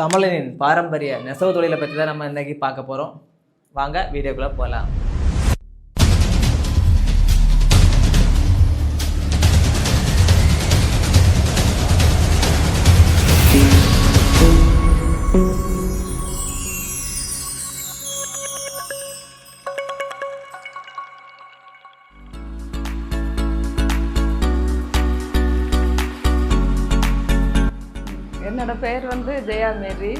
தமிழனின் பாரம்பரிய நெசவு தொழிலை பற்றி தான் நம்ம இன்றைக்கி பார்க்க போகிறோம் வாங்க வீடியோக்குள்ளே போகலாம் என்னோட பேர் வந்து ஜெயா மேரி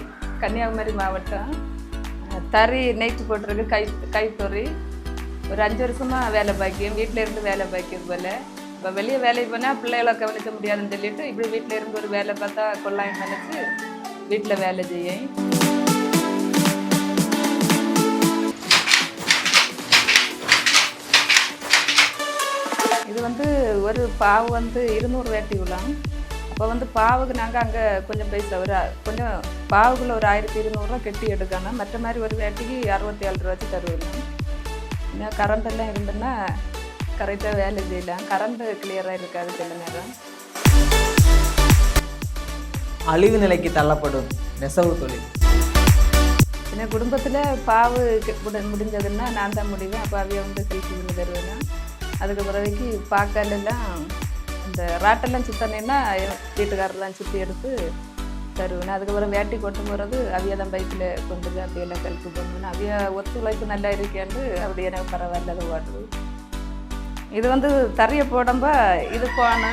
கன்னியாகுமரி மாவட்டம். தறி நெய்த்து போட்டிருக்கு கை கைத்தொறி. ஒரு அஞ்சு வருஷமாக வேலை பாக்கியம் வீட்டில் இருந்து வேலை பாக்கியம் போல். இப்போ வெளியே வேலைக்கு போனால் பிள்ளைகளை கவனிக்க முடியாதுன்னு சொல்லிட்டு இப்படி வீட்டில் இருந்து ஒரு வேலை பார்த்தா கொள்ளாயம் நினச்சி வீட்டில் வேலை செய்யும் இது வந்து ஒரு பாவு வந்து இருநூறு வேட்டி விழாம் அப்போ வந்து பாவுக்கு நாங்கள் அங்கே கொஞ்சம் பைசா ஒரு கொஞ்சம் பாவுக்குள்ள ஒரு ஆயிரத்தி இருநூறுவா கெட்டி எடுக்கணும் மற்ற மாதிரி ஒரு வேட்டிக்கு அறுபத்தி ஏழு ரூபாய்க்கு தருவேன். இன்னும் கரண்ட் எல்லாம் இருந்ததுன்னா கரெக்டாக வேலை செய்யலாம். கரண்ட் கிளியராக இருக்காது சில நேரம். அழிவு நிலைக்கு தள்ளப்படும் நெசவு தொழில். பின்ன குடும்பத்தில் பாவு முடிஞ்சதுன்னா நான் தான் முடிவேன். அப்போ அவைய வந்து பண்ணி தருவேன்? அதுக்கு பிறகு பாக்காலெல்லாம் இந்த ராட்டெல்லாம் சுத்தனேன்னா வீட்டுக்காரெல்லாம் சுற்றி எடுத்து தருவேன். அதுக்கப்புறம் வேட்டி கொண்டு போகிறது அவிய தான் பைக்கில் கொண்டு போய் அப்படியெல்லாம் கழுத்து பண்ணுவேன் அவிய ஒத்துழைப்பு நல்லா இருக்கேன்னு அப்படி எனக்கு பரவாயில்ல அது ஓடுது இது வந்து தறியை போடும்போ இது கோணை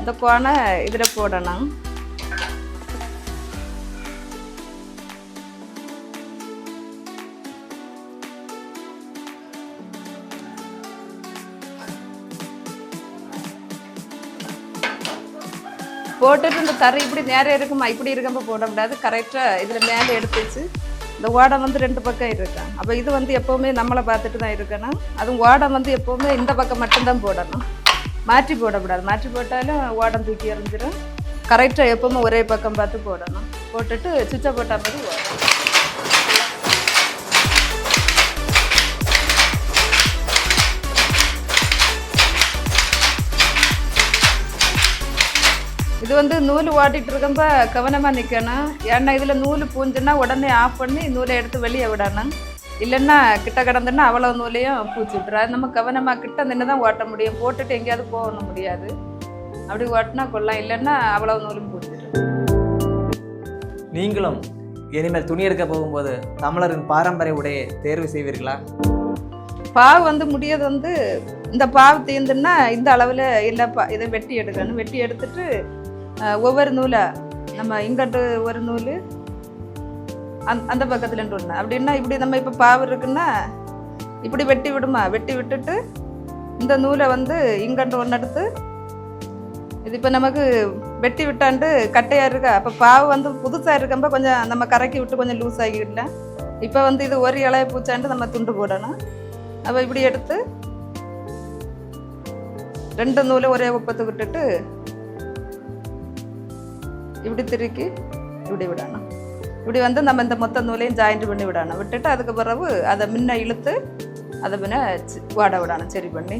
இந்த கோணை இதில் போடணும். போட்டுட்டு இந்த கறி இப்படி நேரம் இருக்குமா? இப்படி இருக்கப்ப போடக்கூடாது. கரெக்டாக இதில் மேலே எடுத்து வச்சு இந்த ஓடை வந்து ரெண்டு பக்கம் இருக்கேன் அப்போ இது வந்து எப்போவுமே நம்மளை பார்த்துட்டு தான் இருக்கணும். அதுவும் ஓடம் வந்து எப்போவுமே இந்த பக்கம் மட்டும்தான் போடணும். மாற்றி போடக்கூடாது. மாற்றி போட்டாலும் ஓடம் தூக்கி எறிஞ்சிடும் கரெக்டாக எப்போவுமே ஒரே பக்கம் பார்த்து போடணும். போட்டுட்டு சுவிட்சை போட்டால் மாதிரி ஓடணும் இது வந்து நூல் ஓட்டிட்டு இருக்கப்ப கவனமாக நிற்கணும் ஏன்னா இதில் நூல் பூஞ்சுன்னா உடனே ஆஃப் பண்ணி நூலை எடுத்து வெளியே விடணும். இல்லைன்னா கிட்ட கிடந்துன்னா அவ்வளோ நூலையும் பூச்சி விட்டுரும். அது நம்ம கவனமாக கிட்ட நின்று தான் ஓட்ட முடியும். போட்டுட்டு எங்கேயாவது போகணும் முடியாது. அப்படி ஓட்டினா கொள்ளலாம் இல்லைன்னா அவ்வளோ நூலும் பூச்சிடும் நீங்களும் இனிமேல் துணி எடுக்க போகும்போது தமிழரின் பாரம்பரிய உடையை தேர்வு செய்வீர்களா? பாவு வந்து முடியது வந்து இந்த பாவு தீர்ந்துன்னா இந்த அளவில் இல்லை பா இதை வெட்டி எடுக்கணும். வெட்டி எடுத்துட்டு ஒவ்வொரு நூலை? நம்ம இங்கட்டு ஒரு நூல்? அந் அந்த பக்கத்துல ஒன்று அப்படின்னா இப்படி நம்ம இப்போ பாவு இருக்குன்னா இப்படி வெட்டி விடுமா? வெட்டி விட்டுட்டு இந்த நூலை வந்து இங்கன்று ஒன்று எடுத்து இது இப்போ நமக்கு வெட்டி விட்டாண்டு கட்டையாக இருக்கா? அப்போ பாவு வந்து புதுசாக இருக்கப்ப கொஞ்சம் நம்ம கரைக்கி விட்டு கொஞ்சம் லூஸ் ஆகிடலாம் இப்போ வந்து இது ஒரு இலைய பூச்சாண்டு நம்ம துண்டு போடணும். அப்போ இப்படி எடுத்து ரெண்டு நூலை ஒரே ஒப்பத்து விட்டுட்டு இப்படி திருக்கி இப்படி விடணும். இப்படி வந்து நம்ம இந்த மொத்த நூலையும் ஜாயிண்ட் பண்ணி விடணும். விட்டுட்டு அதுக்கு பிறகு அதை முன்ன இழுத்து அதை முன்ன வாட விடணும் சரி பண்ணி.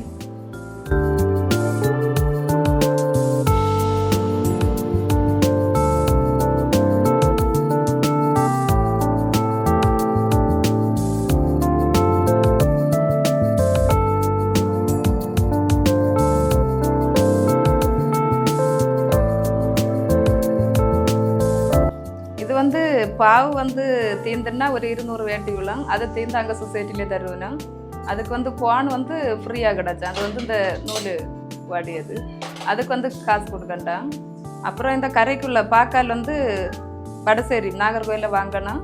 இது வந்து பாவு வந்து தீர்ந்துன்னா ஒரு இருநூறு வேட்டி விழும். அதை தீர்ந்து அங்கே சொசைட்டிலே தருவணும் அதுக்கு வந்து கோன் வந்து ஃப்ரீயாக கிடச்சி அது வந்து இந்த நூல் வாடியது அதுக்கு வந்து காசு கொடுக்கண்டாம் அப்புறம் இந்த கரைக்குள்ள பாக்கால் வந்து வடசேரி நாகர்கோயிலில் வாங்கினோம்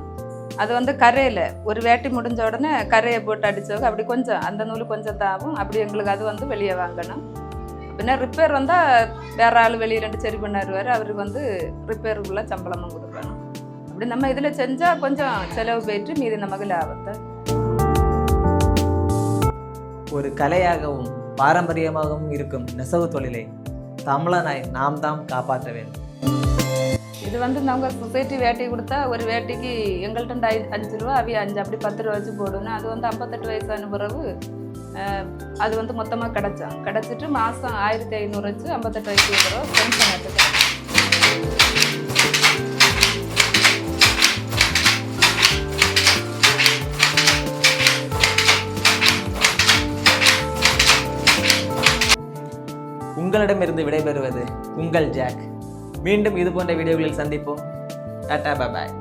அது வந்து கரையில் ஒரு வேட்டி முடிஞ்ச உடனே கரையை போட்டு அடித்தவங்க அப்படி கொஞ்சம் அந்த நூல் கொஞ்சம் தாவும். அப்படி எங்களுக்கு அது வந்து வெளியே வாங்கணும் பின்ன ரிப்பேர் வந்தால் வேற ஆள் வெளியிலேருந்து சரி பண்ணாருவார் அவருக்கு வந்து ரிப்பேருக்குள்ள சம்பளமும் கொடுக்கணும். அப்படி நம்ம இதில் செஞ்சால் கொஞ்சம் செலவு போயிட்டு மீதி நமக்கு லாபத்தை. ஒரு கலையாகவும் பாரம்பரியமாகவும் இருக்கும் நெசவு தொழிலை தமிழனாய் நாம் தாம் காப்பாற்ற வேண்டும். இது வந்து நாங்கள் சொசைட்டி வேட்டி கொடுத்தா ஒரு வேட்டிக்கு எங்கள்கிட்ட ஐ அஞ்சு ரூபா அவிய அஞ்சு அப்படி பத்து ரூபா வச்சு போடணும் அது வந்து ஐம்பத்தெட்டு வயசான பிறகு அது வந்து மொத்தமாக கிடச்சான் கிடச்சிட்டு மாதம் ஆயிரத்தி ஐநூறு வச்சு ஐம்பத்தெட்டு வயசு பிறகு பென்ஷன் எடுத்துக்கிறோம் உங்களிடமிருந்து விடைபெறுவது உங்கள் ஜாக். மீண்டும் இது போன்ற வீடியோகளில் சந்திப்போம். டாட்டா பாய்